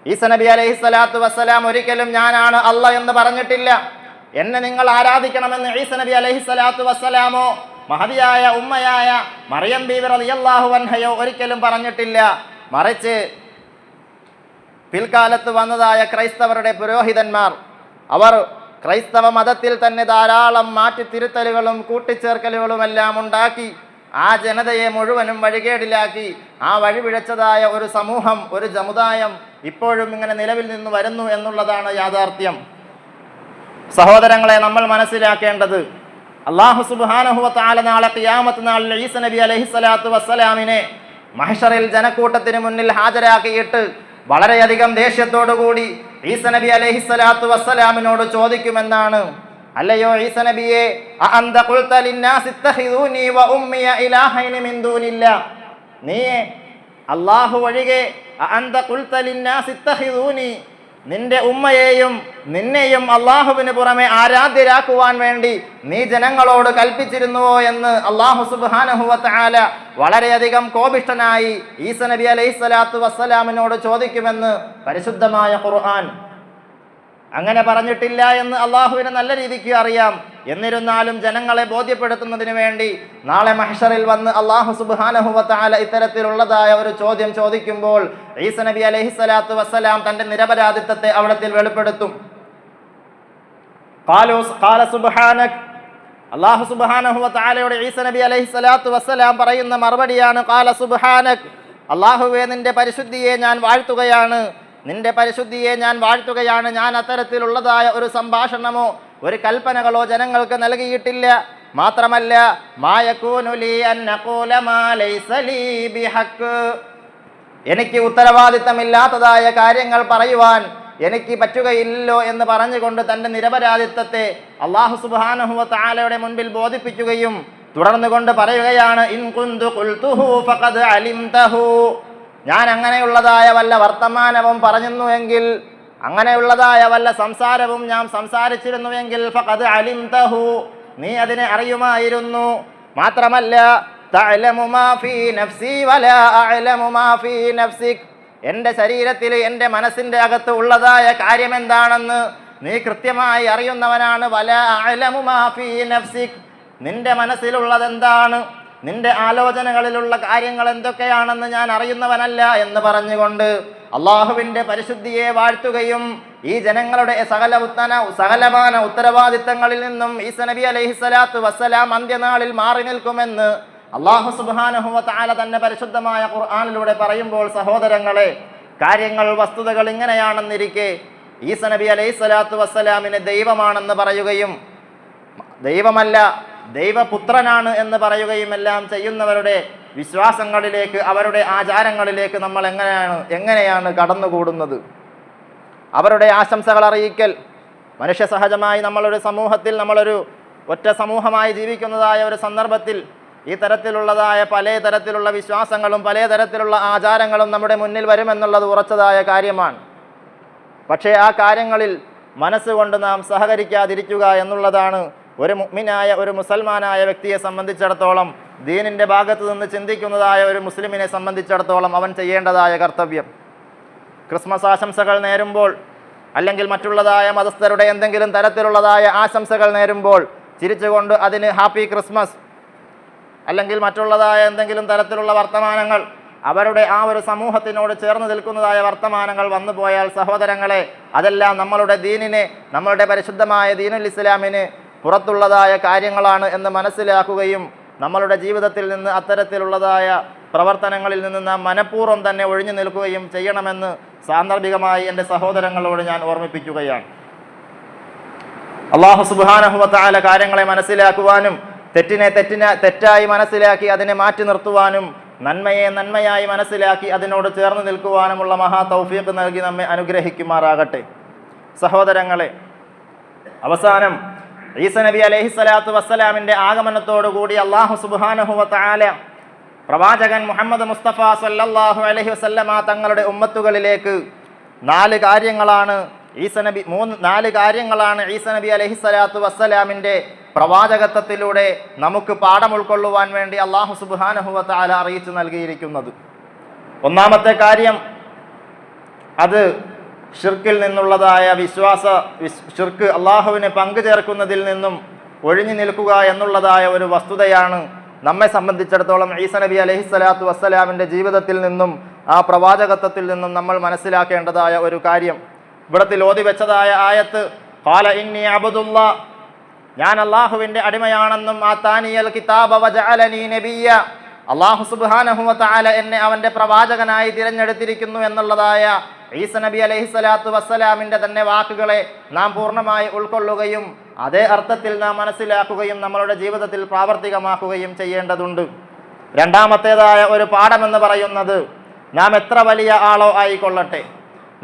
ഈസ നബി അലൈഹി സ്വലാത്തു വസ്സലാം ഒരിക്കലും ഞാനാണ് അല്ല എന്ന് പറഞ്ഞിട്ടില്ല. എന്നെ നിങ്ങൾ ആരാധിക്കണമെന്ന് ഈസ നബി അലൈഹി സ്വലാത്തു വസ്സലാമോ മഹതിയായ ഉമ്മയായ മറിയം ബീവർ അലിയല്ലാഹു വൻഹയോ ഒരിക്കലും പറഞ്ഞിട്ടില്ല. മറിച്ച് പിൽക്കാലത്ത് വന്നതായ ക്രൈസ്തവരുടെ പുരോഹിതന്മാർ അവർ ക്രൈസ്തവ മതത്തിൽ തന്നെ ധാരാളം മാറ്റിത്തിരുത്തലുകളും കൂട്ടിച്ചേർക്കലുകളുമെല്ലാം ഉണ്ടാക്കി ആ ജനതയെ മുഴുവനും വഴികേടിലാക്കി ആ വഴിപിഴച്ചതായ ഒരു സമൂഹം ഒരു സമുദായം ഇപ്പോഴും ഇങ്ങനെ നിലവിൽ നിന്ന് വരുന്നു എന്നുള്ളതാണ് യാഥാർത്ഥ്യം. സഹോദരങ്ങളെ നമ്മൾ മനസ്സിലാക്കേണ്ടത് അള്ളാഹു സുബ്ഹാനഹു താല നാളെ ഖിയാമത്ത് നാളിൽ ഈസ നബി അലൈഹി സ്വലാത്തു വസ്സലാമിനെ മഹഷറിൽ ജനക്കൂട്ടത്തിന് മുന്നിൽ ഹാജരാക്കിയിട്ട് വളരെയധികം ദേഷ്യത്തോടുകൂടി ഈസ നബി അലൈഹി സ്വലാത്തു വസ്സലാമിനോട് ചോദിക്കുമെന്നാണ്. അല്ലയോ ഈസ നബിയെ നീ അള്ളാഹു ഒഴികെ നിന്റെ ഉമ്മയെയും നിന്നെയും അള്ളാഹുവിന് പുറമെ ആരാധ്യരാക്കുവാൻ വേണ്ടി നീ ജനങ്ങളോട് കൽപ്പിച്ചിരുന്നുവോ എന്ന് അള്ളാഹു സുബാനഹുവല വളരെയധികം കോപിഷ്ടനായി ഈസ നബി അലൈഹി സ്വലാത്തു വസ്സലാമിനോട് ചോദിക്കുമെന്ന് പരിശുദ്ധമായ ഖുർആൻ അങ്ങനെ പറഞ്ഞിട്ടില്ല എന്ന് അള്ളാഹുവിനെ നല്ല രീതിക്ക് അറിയാം. എന്നിരുന്നാലും ജനങ്ങളെ ബോധ്യപ്പെടുത്തുന്നതിന് വേണ്ടി നാളെ മഹഷറിൽ വന്ന് അള്ളാഹു സുബാനഹുവത്താല ഇത്തരത്തിലുള്ളതായ ഒരു ചോദ്യം ചോദിക്കുമ്പോൾ ഈസ നബി അലഹി സ്വലാത്തു വസ്സലാം തന്റെ നിരപരാധിത്വത്തെ അവിടത്തിൽ വെളിപ്പെടുത്തും. അള്ളാഹു സുബാനഹുവത്താലയുടെ ഈസ നബി അലഹി സ്വലാത്തു വസ്സലാം പറയുന്ന മറുപടിയാണ് കാല സുബാനക് അള്ളാഹുവേ നിന്റെ പരിശുദ്ധിയെ ഞാൻ വാഴ്ത്തുകയാണ്. നിന്റെ പരിശുദ്ധിയെ ഞാൻ വാഴ്ത്തുകയാണ്. ഞാൻ അത്തരത്തിലുള്ളതായ ഒരു സംഭാഷണമോ ഒരു കൽപ്പനകളോ ജനങ്ങൾക്ക് നൽകിയിട്ടില്ല. മാത്രമല്ല എനിക്ക് ഉത്തരവാദിത്തമില്ലാത്തതായ കാര്യങ്ങൾ പറയുവാൻ എനിക്ക് പറ്റുകയില്ലോ എന്ന് പറഞ്ഞുകൊണ്ട് തന്റെ നിരപരാധിത്വത്തെ അള്ളാഹു സുബാനഹുവ താലയുടെ മുൻപിൽ ബോധിപ്പിക്കുകയും തുടർന്നുകൊണ്ട് പറയുകയാണ് ഇൻ കുന്തു ഞാൻ അങ്ങനെയുള്ളതായ വല്ല വർത്തമാനവും പറഞ്ഞിരുന്നു എങ്കിൽ അങ്ങനെയുള്ളതായ വല്ല സംസാരവും ഞാൻ സംസാരിച്ചിരുന്നുവെങ്കിൽ ഫഖദ് അലിംതഹു നീ അതിനെ അറിയുമായിരുന്നു. മാത്രമല്ല എന്റെ ശരീരത്തിൽ എന്റെ മനസ്സിന്റെ അകത്ത് ഉള്ളതായ കാര്യം എന്താണെന്ന് നീ കൃത്യമായി അറിയുന്നവനാണ്. വല അലമുമാഫി നഫ്സിക്. നിന്റെ മനസ്സിലുള്ളത് എന്താണ് നിന്റെ ആലോചനകളിലുള്ള കാര്യങ്ങൾ എന്തൊക്കെയാണെന്ന് ഞാൻ അറിയുന്നവനല്ല എന്ന് പറഞ്ഞുകൊണ്ട് അള്ളാഹുവിന്റെ പരിശുദ്ധിയെ വാഴ്ത്തുകയും ഈ ജനങ്ങളുടെ സകല ഉത്തന സകലമാന ഉത്തരവാദിത്തങ്ങളിൽ നിന്നും ഈസ നബി അലൈഹിസ്സലാത്തു വസ്സലാം അന്ത്യനാളിൽ മാറി നിൽക്കുമെന്ന് അള്ളാഹു സുബാനഹുവ തന്നെ പരിശുദ്ധമായ ഖുർആാനിലൂടെ പറയുമ്പോൾ സഹോദരങ്ങളെ കാര്യങ്ങൾ വസ്തുതകൾ ഇങ്ങനെയാണെന്നിരിക്കെ ഈസ നബി അലൈഹി സ്വലാത്തു വസ്സലാമിനെ ദൈവമാണെന്ന് പറയുകയും ദൈവമല്ല ദൈവപുത്രനാണ് എന്ന് പറയുകയും എല്ലാം ചെയ്യുന്നവരുടെ വിശ്വാസങ്ങളിലേക്ക് അവരുടെ ആചാരങ്ങളിലേക്ക് നമ്മൾ എങ്ങനെയാണ് എങ്ങനെയാണ് കടന്നുകൂടുന്നത്? അവരുടെ ആശംസകൾ അറിയിക്കൽ മനുഷ്യ സഹജമായി നമ്മളൊരു സമൂഹത്തിൽ നമ്മളൊരു ഒറ്റ സമൂഹമായി ജീവിക്കുന്നതായ ഒരു സന്ദർഭത്തിൽ ഈ തരത്തിലുള്ളതായ പല തരത്തിലുള്ള വിശ്വാസങ്ങളും പല തരത്തിലുള്ള ആചാരങ്ങളും നമ്മുടെ മുന്നിൽ വരുമെന്നുള്ളത് ഉറച്ചതായ കാര്യമാണ്. പക്ഷേ ആ കാര്യങ്ങളിൽ മനസ്സുകൊണ്ട് നാം സഹകരിക്കാതിരിക്കുക എന്നുള്ളതാണ് ഒരു മുഗ്മിനായ ഒരു മുസൽമാനായ വ്യക്തിയെ സംബന്ധിച്ചിടത്തോളം ദീനിന്റെ ഭാഗത്ത് നിന്ന് ചിന്തിക്കുന്നതായ ഒരു മുസ്ലിമിനെ സംബന്ധിച്ചിടത്തോളം അവൻ ചെയ്യേണ്ടതായ കർത്തവ്യം. ക്രിസ്മസ് ആശംസകൾ നേരുമ്പോൾ അല്ലെങ്കിൽ മറ്റുള്ളതായ മതസ്ഥരുടെ എന്തെങ്കിലും തരത്തിലുള്ളതായ ആശംസകൾ നേരുമ്പോൾ ചിരിച്ചുകൊണ്ട് അതിന് ഹാപ്പി ക്രിസ്മസ് അല്ലെങ്കിൽ മറ്റുള്ളതായ എന്തെങ്കിലും തരത്തിലുള്ള വർത്തമാനങ്ങൾ അവരുടെ ആ ഒരു സമൂഹത്തിനോട് ചേർന്ന് നിൽക്കുന്നതായ വർത്തമാനങ്ങൾ വന്നു പോയാൽ സഹോദരങ്ങളെ അതെല്ലാം നമ്മളുടെ ദീനിനെ നമ്മളുടെ പരിശുദ്ധമായ ദീനുൽ ഇസ്ലാമിന് പുറത്തുള്ളതായ കാര്യങ്ങളാണ് എന്ന് മനസ്സിലാക്കുകയും നമ്മളുടെ ജീവിതത്തിൽ നിന്ന് അത്തരത്തിലുള്ളതായ പ്രവർത്തനങ്ങളിൽ നിന്ന് നാം മനഃപൂർവം തന്നെ ഒഴിഞ്ഞു നിൽക്കുകയും ചെയ്യണമെന്ന് സാന്ദർഭികമായി എന്റെ സഹോദരങ്ങളോട് ഞാൻ ഓർമ്മിപ്പിക്കുകയാണ്. അള്ളാഹു സുബാനഹുവത്തായ കാര്യങ്ങളെ മനസ്സിലാക്കുവാനും തെറ്റിനെ തെറ്റിനെ തെറ്റായി മനസ്സിലാക്കി അതിനെ മാറ്റി നിർത്തുവാനും നന്മയെ നന്മയായി മനസ്സിലാക്കി അതിനോട് ചേർന്ന് നിൽക്കുവാനുമുള്ള മഹാ തൗഫീഖ് നൽകി നമ്മെ അനുഗ്രഹിക്കുമാറാകട്ടെ. സഹോദരങ്ങളെ അവസാനം ഈസ നബി അലൈഹി സ്വലാത്തു വസ്സലാമിന്റെ ആഗമനത്തോടുകൂടി അള്ളാഹു സുബാനഹുവത്തായ പ്രവാചകൻ മുഹമ്മദ് മുസ്തഫ സല്ലല്ലാഹു അലഹി വസല്ലമ തങ്ങളുടെ ഉമ്മത്തുകളിലേക്ക് നാല് കാര്യങ്ങളാണ് ഈസ നബി മൂന്ന് നാല് കാര്യങ്ങളാണ് ഈസ നബി അലഹി സ്വലാത്തു വസ്സലാമിന്റെ പ്രവാചകത്വത്തിലൂടെ നമുക്ക് പാഠം ഉൾക്കൊള്ളുവാൻ വേണ്ടി അള്ളാഹു സുബാനഹുവത്താല അറിയിച്ചു നൽകിയിരിക്കുന്നത്. ഒന്നാമത്തെ കാര്യം അത് ഷിർക്കിൽ നിന്നുള്ളതായ വിശ്വാസ വിസ് ഷിർക്ക് അള്ളാഹുവിനെ പങ്കു ചേർക്കുന്നതിൽ നിന്നും ഒഴിഞ്ഞു നിൽക്കുക എന്നുള്ളതായ ഒരു വസ്തുതയാണ് നമ്മെ സംബന്ധിച്ചിടത്തോളം ഈസ നബി അലൈഹി സ്വലാത്തു വസ്സലാമിന്റെ ജീവിതത്തിൽ നിന്നും ആ പ്രവാചകത്വത്തിൽ നിന്നും നമ്മൾ മനസ്സിലാക്കേണ്ടതായ ഒരു കാര്യം. ഇവിടത്തിൽ ഓതി വെച്ചതായ ആയത്ത് കാല ഇന്നി അബുദുള്ള ഞാൻ അള്ളാഹുവിന്റെ അടിമയാണെന്നും ആ താനിയൽ കിതാബ നബിയ അള്ളാഹു സുബ്ഹാനഹു വതആല എന്നെ അവന്റെ പ്രവാചകനായി തിരഞ്ഞെടുത്തിരിക്കുന്നു എന്നുള്ളതായ ഈസ നബി അലൈഹി സ്വലാത്തു വസ്സലാമിന്റെ തന്നെ വാക്കുകളെ നാം പൂർണമായി ഉൾക്കൊള്ളുകയും അതേ അർത്ഥത്തിൽ നാം മനസ്സിലാക്കുകയും നമ്മളുടെ ജീവിതത്തിൽ പ്രാവർത്തികമാക്കുകയും ചെയ്യേണ്ടതുണ്ട്. രണ്ടാമത്തേതായ ഒരു പാഠമെന്ന് പറയുന്നത് നാം എത്ര വലിയ ആളോ ആയിക്കൊള്ളട്ടെ.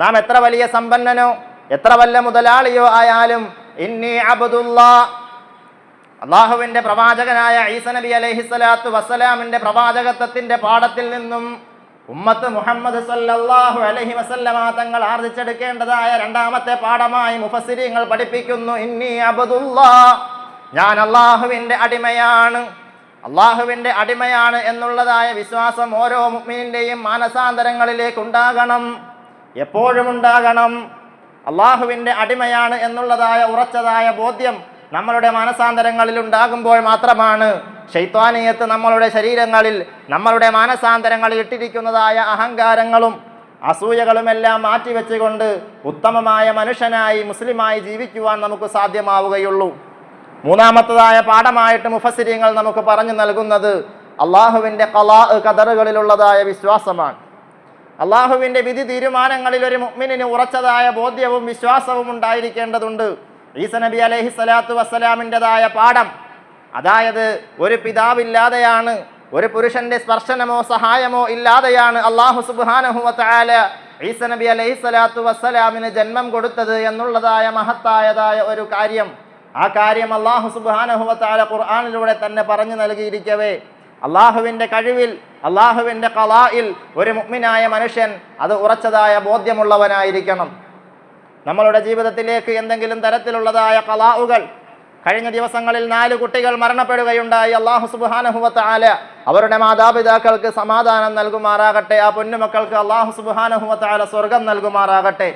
നാം എത്ര വലിയ സമ്പന്നനോ എത്ര വല്ല മുതലാളിയോ ആയാലും ഇന്നി അബുദുല്ലാ. അള്ളാഹുവിന്റെ പ്രവാചകനായ ഈസ നബി അലൈഹി സ്വലാത്തു വസ്സലാമിന്റെ പ്രവാചകത്വത്തിന്റെ പാഠത്തിൽ നിന്നും ഉമ്മത്ത് മുഹമ്മദ് സല്ലല്ലാഹു അലഹി വസല്ലമ തങ്ങൾ ആർജിച്ചെടുക്കേണ്ടതായ രണ്ടാമത്തെ പാഠമായി മുഫസിരിങ്ങൾ പഠിപ്പിക്കുന്നു. ഇന്നി അബദുല്ലാ ഞാൻ അള്ളാഹുവിന്റെ അടിമയാണ്. അള്ളാഹുവിന്റെ അടിമയാണ് എന്നുള്ളതായ വിശ്വാസം ഓരോ മുഅ്മിനിന്റെയും മാനസാന്തരങ്ങളിലേക്ക് ഉണ്ടാകണം. എപ്പോഴും ഉണ്ടാകണം. അള്ളാഹുവിന്റെ അടിമയാണ് എന്നുള്ളതായ ഉറച്ചതായ ബോധ്യം നമ്മളുടെ മാനസാന്തരങ്ങളിൽ ഉണ്ടാകുമ്പോൾ മാത്രമാണ് ശൈത്വാനീയത്ത് നമ്മളുടെ ശരീരങ്ങളിൽ നമ്മളുടെ മാനസാന്തരങ്ങളിൽ ഇട്ടിരിക്കുന്നതായ അഹങ്കാരങ്ങളും അസൂയകളുമെല്ലാം മാറ്റിവെച്ചുകൊണ്ട് ഉത്തമമായ മനുഷ്യനായി മുസ്ലിമായി ജീവിക്കുവാൻ നമുക്ക് സാധ്യമാവുകയുള്ളൂ. മൂന്നാമത്തതായ പാഠമായിട്ട് മുഫസിരിയങ്ങൾ നമുക്ക് പറഞ്ഞു നൽകുന്നത് അള്ളാഹുവിന്റെ കലാ കതറുകളിലുള്ളതായ വിശ്വാസമാണ്. അള്ളാഹുവിന്റെ വിധി തീരുമാനങ്ങളിൽ ഒരു മുഅ്മിനിന് ഉറച്ചതായ ബോധ്യവും വിശ്വാസവും ഉണ്ടായിരിക്കേണ്ടതുണ്ട്. ഈസ നബി അലൈഹി സ്വലാത്തു വസ്സലാമിന്റെതായ പാഠം. അതായത് ഒരു പിതാവില്ലാതെയാണ് ഒരു പുരുഷന്റെ സ്പർശനമോ സഹായമോ ഇല്ലാതെയാണ് അള്ളാഹു സുബാനഹുവല ഈസ നബി അലൈഹി സ്വലാത്തു വസ്സലാമിന് ജന്മം കൊടുത്തത് എന്നുള്ളതായ മഹത്തായതായ ഒരു കാര്യം. ആ കാര്യം അള്ളാഹു സുബാനഹുവത്താല ഖുർആാനിലൂടെ തന്നെ പറഞ്ഞു നൽകിയിരിക്കവേ. അള്ളാഹുവിന്റെ കഴിവിൽ അള്ളാഹുവിന്റെ കലായിൽ ഒരു മുഗ്മിനായ മനുഷ്യൻ അത് ഉറച്ചതായ ബോധ്യമുള്ളവനായിരിക്കണം. നമ്മളുടെ ജീവിതത്തിലേക്ക് എന്തെങ്കിലും തരത്തിലുള്ളതായ കലാവുകൾ. കഴിഞ്ഞ ദിവസങ്ങളിൽ നാല് കുട്ടികൾ മരണപ്പെടുകയുണ്ടായി. അള്ളാഹു സുബാനഹുവത്ത് അവരുടെ മാതാപിതാക്കൾക്ക് സമാധാനം നൽകുമാറാകട്ടെ. ആ പൊന്നുമക്കൾക്ക് അള്ളാഹു സുബാനഹുവത്ത് സ്വർഗം നൽകുമാറാകട്ടെ.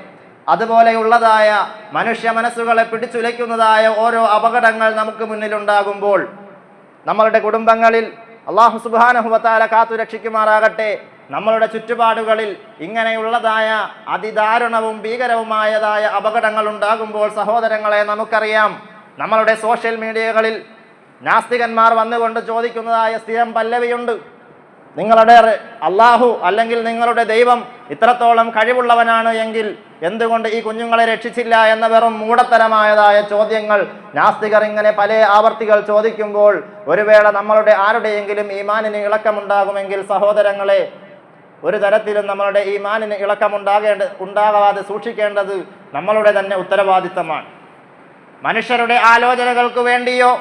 അതുപോലെയുള്ളതായ മനുഷ്യ മനസ്സുകളെ പിടിച്ചുലയ്ക്കുന്നതായ ഓരോ അപകടങ്ങൾ നമുക്ക് മുന്നിലുണ്ടാകുമ്പോൾ നമ്മളുടെ കുടുംബങ്ങളിൽ അള്ളാഹു സുബാനഹുവത്താല കാത്തു രക്ഷിക്കുമാറാകട്ടെ നമ്മളുടെ ചുറ്റുപാടുകളിൽ ഇങ്ങനെയുള്ളതായ അതിദാരുണവും ഭീകരവുമായതായ അപകടങ്ങൾ ഉണ്ടാകുമ്പോൾ സഹോദരങ്ങളെ നമുക്കറിയാം നമ്മളുടെ സോഷ്യൽ മീഡിയകളിൽ നാസ്തികന്മാർ വന്നുകൊണ്ട് ചോദിക്കുന്നതായ സ്ഥിരം പല്ലവിയുണ്ട്. നിങ്ങളുടെ അള്ളാഹു അല്ലെങ്കിൽ നിങ്ങളുടെ ദൈവം ഇത്രത്തോളം കഴിവുള്ളവനാണ് എങ്കിൽ എന്തുകൊണ്ട് ഈ കുഞ്ഞുങ്ങളെ രക്ഷിച്ചില്ല എന്ന വെറും മൂടത്തരമായതായ ചോദ്യങ്ങൾ നാസ്തികർ ഇങ്ങനെ പല ആവർത്തികൾ ചോദിക്കുമ്പോൾ ഒരു വേള നമ്മളുടെ ആരുടെയെങ്കിലും ഈമാനിന് ഇളക്കമുണ്ടാകുമെങ്കിൽ സഹോദരങ്ങളെ ഒരു തരത്തിലും നമ്മളുടെ ഈ മാനിന് ഇളക്കമുണ്ടാകേണ്ട ഉണ്ടാകാതെ സൂക്ഷിക്കേണ്ടത് നമ്മളുടെ തന്നെ ഉത്തരവാദിത്തമാണ്. മനുഷ്യരുടെ ആലോചനകൾക്ക് വേണ്ടിയോ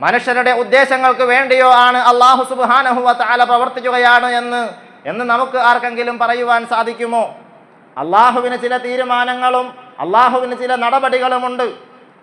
മനുഷ്യരുടെ ഉദ്ദേശങ്ങൾക്ക് വേണ്ടിയോ ആണ് അള്ളാഹു സുബാനഹുവ പ്രവർത്തിക്കുകയാണ് എന്ന് എന്ന് നമുക്ക് ആർക്കെങ്കിലും പറയുവാൻ സാധിക്കുമോ? അള്ളാഹുവിന് ചില തീരുമാനങ്ങളും അള്ളാഹുവിന് ചില നടപടികളുമുണ്ട്.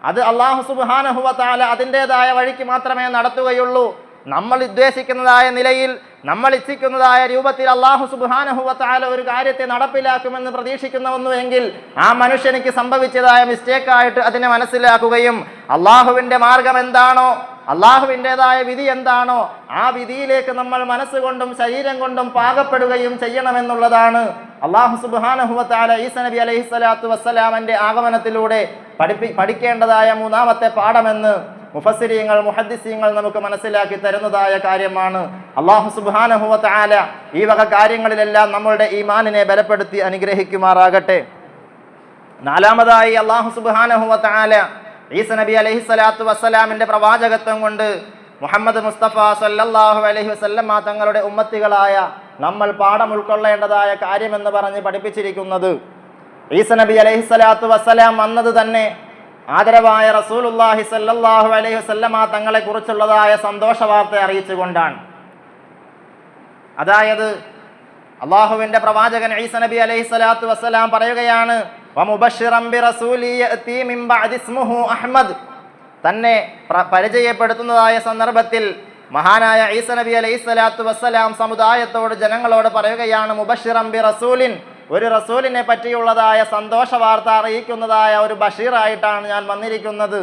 അത് അള്ളാഹു സുബാനഹുവ താല അതിന്റെതായ വഴിക്ക് മാത്രമേ നടത്തുകയുള്ളൂ. നമ്മൾ ഉദ്ദേശിക്കുന്നതായ നിലയിൽ നമ്മൾ ഇച്ഛിക്കുന്നതായ രൂപത്തിൽ അള്ളാഹു സുബാനഹുവത്താല ഒരു കാര്യത്തെ നടപ്പിലാക്കുമെന്ന് എങ്കിൽ ആ മനുഷ്യനിക്ക് സംഭവിച്ചതായ മിസ്റ്റേക്കായിട്ട് അതിനെ മനസ്സിലാക്കുകയും അള്ളാഹുവിന്റെ മാർഗം എന്താണോ അള്ളാഹുവിന്റെതായ വിധി എന്താണോ ആ വിധിയിലേക്ക് നമ്മൾ മനസ്സുകൊണ്ടും ശരീരം കൊണ്ടും പാകപ്പെടുകയും ചെയ്യണമെന്നുള്ളതാണ് അള്ളാഹു സുബാനഹുവത്താല ഈസ നബി അലൈഹി സ്വലാത്തു വസ്സലാമന്റെ ആഗമനത്തിലൂടെ പഠിപ്പി പഠിക്കേണ്ടതായ മൂന്നാമത്തെ പാഠമെന്ന് മുഫസ്സിരിയങ്ങൾ മുഹദ്ദിസീങ്ങൾ നമുക്ക് മനസ്സിലാക്കി തരുന്നതായ കാര്യമാണ്. അള്ളാഹു സുബാനഹുവത്താല ഈ വക കാര്യങ്ങളിലെല്ലാം നമ്മളുടെ ഈമാനിനെ ബലപ്പെടുത്തി അനുഗ്രഹിക്കുമാറാകട്ടെ. നാലാമതായി അള്ളാഹു സുബാനഹുവത്താല ഈസ നബി അലഹി സ്വലാത്തു വസ്സലാമിന്റെ പ്രവാചകത്വം കൊണ്ട് മുഹമ്മദ് മുസ്തഫ സല്ലല്ലാഹു അലഹി വസ്ല്ലമ്മ തങ്ങളുടെ ഉമ്മത്തികളായ നമ്മൾ പാഠം ഉൾക്കൊള്ളേണ്ടതായ കാര്യമെന്ന് പറഞ്ഞ് പഠിപ്പിച്ചിരിക്കുന്നത്. ഈസ നബി അലഹി സ്വലാത്തു വസ്സലാം വന്നത് തന്നെ ആദരവായ റസൂലുല്ലാഹി സല്ലല്ലാഹു അലൈഹി വസല്ലമ തങ്ങളെ കുറിച്ചുള്ളതായ സന്തോഷ വാർത്ത അറിയിച്ചുകൊണ്ടാണ്. അതായത് അള്ളാഹുവിന്റെ പ്രവാചകൻ ഈസ നബി അലൈഹി സ്വലാത്തു വസ്സലാം പറയുകയാണ് "വമുബശ്ശിറൻ ബിറസൂലി യഅതി മിൻ ബഅദി അഹ്മദ്. തന്നെ പ്ര- പരിചയപ്പെടുത്തുന്നതായ സന്ദർഭത്തിൽ മഹാനായ ഈസ നബി അലൈഹി സ്വലാത്തു വസ്സലാം സമുദായത്തോട് ജനങ്ങളോട് പറയുകയാണ് മുബഷിറംബി റസൂലിൻ ഒരു റസൂലിനെ പറ്റിയുള്ളതായ സന്തോഷ വാർത്ത അറിയിക്കുന്നതായ ഒരു ബഷീറായിട്ടാണ് ഞാൻ വന്നിരിക്കുന്നത്.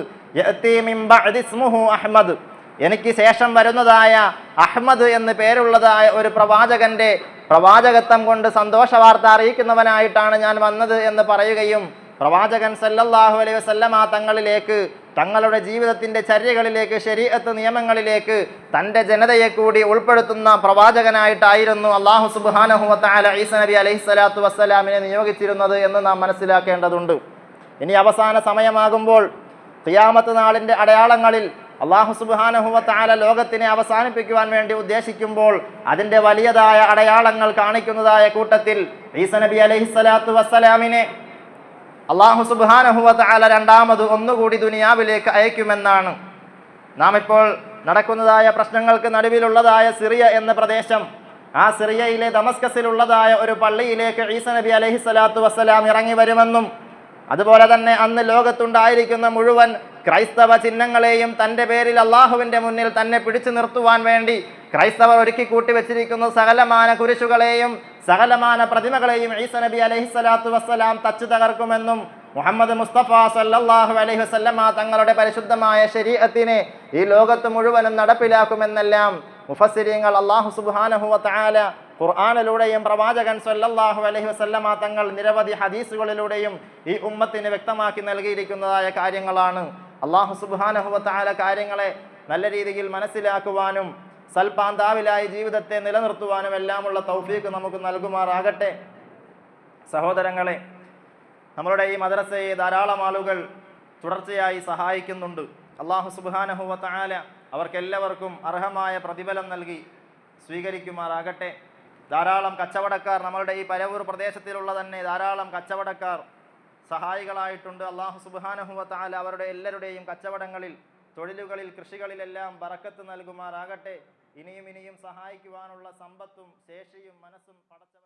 അഹ്മദ്. എനിക്ക് ശേഷം വരുന്നതായ അഹ്മദ് എന്ന് പേരുള്ളതായ ഒരു പ്രവാചകന്റെ പ്രവാചകത്വം കൊണ്ട് സന്തോഷ വാർത്ത അറിയിക്കുന്നവനായിട്ടാണ് ഞാൻ വന്നത് എന്ന് പറയുകയും പ്രവാചകൻ സല്ലല്ലാഹു അലൈഹി വസല്ലമ തങ്ങളിലേക്ക് തങ്ങളുടെ ജീവിതത്തിന്റെ ചര്യകളിലേക്ക് ശരീരത്ത് നിയമങ്ങളിലേക്ക് തന്റെ ജനതയെ കൂടി ഉൾപ്പെടുത്തുന്ന പ്രവാചകനായിട്ടായിരുന്നു അള്ളാഹു സുബ്ഹാനഹു വതആല ഈസ നബി അലൈഹി സ്വലാത്തു വസ്സലാമിനെ നിയോഗിച്ചിരുന്നത് എന്ന് നാം മനസ്സിലാക്കേണ്ടതുണ്ട്. ഇനി അവസാന സമയമാകുമ്പോൾ തിയാമത്ത് നാളിന്റെ അടയാളങ്ങളിൽ അള്ളാഹു സുബ്ഹാനഹു താല ലോകത്തിനെ അവസാനിപ്പിക്കുവാൻ വേണ്ടി ഉദ്ദേശിക്കുമ്പോൾ അതിന്റെ വലിയതായ അടയാളങ്ങൾ കാണിക്കുന്നതായ കൂട്ടത്തിൽ ഈസ നബി അലൈഹി സ്വലാത്തു വസ്സലാമിനെ അള്ളാഹു സുബ്ഹാനഹു താല രണ്ടാമത് ഒന്നുകൂടി ദുനിയാവിലേക്ക് അയക്കുമെന്നാണ്. നാം ഇപ്പോൾ നടക്കുന്നതായ പ്രശ്നങ്ങൾക്ക് നടുവിലുള്ളതായ സിറിയ എന്ന പ്രദേശം ആ സിറിയയിലെ ദമസ്കസിലുള്ളതായ ഒരു പള്ളിയിലേക്ക് ഈസ നബി അലഹി സ്വലാത്തു വസ്സലാം ഇറങ്ങി വരുമെന്നും അതുപോലെ തന്നെ അന്ന് ലോകത്തുണ്ടായിരിക്കുന്ന മുഴുവൻ ക്രൈസ്തവ ചിഹ്നങ്ങളെയും തന്റെ പേരിൽ അള്ളാഹുവിന്റെ മുന്നിൽ തന്നെ പിടിച്ചു നിർത്തുവാൻ വേണ്ടി ക്രൈസ്തവർ ഒരുക്കി കൂട്ടി വെച്ചിരിക്കുന്ന സകലമാന കുരിശുകളെയും സകലമാന പ്രതിമകളെയും ഈസ നബി അലൈഹി സ്വലാത്തു വസ്സലാം തച്ചു തകർക്കുമെന്നും മുഹമ്മദ് മുസ്തഫ സല്ലാഹു അലൈഹി വസല്ലമ തങ്ങളുടെ പരിശുദ്ധമായ ശരീരത്തിനെ ഈ ലോകത്ത് മുഴുവനും നടപ്പിലാക്കുമെന്നെല്ലാം മുഫസിരിയങ്ങൾ അള്ളാഹു സുബ്ഹാനഹു വതആല ഖുർആാനിലൂടെയും പ്രവാചകൻ സല്ലാഹു അലൈഹി വസല്ലമ തങ്ങൾ നിരവധി ഹദീസുകളിലൂടെയും ഈ ഉമ്മത്തിന് വ്യക്തമാക്കി നൽകിയിരിക്കുന്നതായ കാര്യങ്ങളാണ്. അള്ളാഹു സുബ്ഹാനഹു വതആല കാര്യങ്ങളെ നല്ല രീതിയിൽ മനസ്സിലാക്കുവാനും സൽപാന്താവിലായി ജീവിതത്തെ നിലനിർത്തുവാനും എല്ലാമുള്ള തൗഫീക്ക് നമുക്ക് നൽകുമാറാകട്ടെ. സഹോദരങ്ങളെ നമ്മളുടെ ഈ മദ്രസയെ ധാരാളം ആളുകൾ തുടർച്ചയായി സഹായിക്കുന്നുണ്ട്. അള്ളാഹു സുബാനഹുവ താല അവർക്കെല്ലാവർക്കും അർഹമായ പ്രതിഫലം നൽകി സ്വീകരിക്കുമാറാകട്ടെ. ധാരാളം കച്ചവടക്കാർ നമ്മളുടെ ഈ പരവൂർ പ്രദേശത്തിലുള്ള തന്നെ ധാരാളം കച്ചവടക്കാർ സഹായികളായിട്ടുണ്ട്. അള്ളാഹു സുബാനഹുവ താല അവരുടെ എല്ലാവരുടെയും കച്ചവടങ്ങളിൽ തൊഴിലുകളിൽ കൃഷികളിലെല്ലാം ബറക്കത്ത് നൽകുമാറാകട്ടെ. ഇനിയും ഇനിയും സഹായിക്കുവാനുള്ള സമ്പത്തും ശേഷിയും മനസ്സും പടച്ചവൻ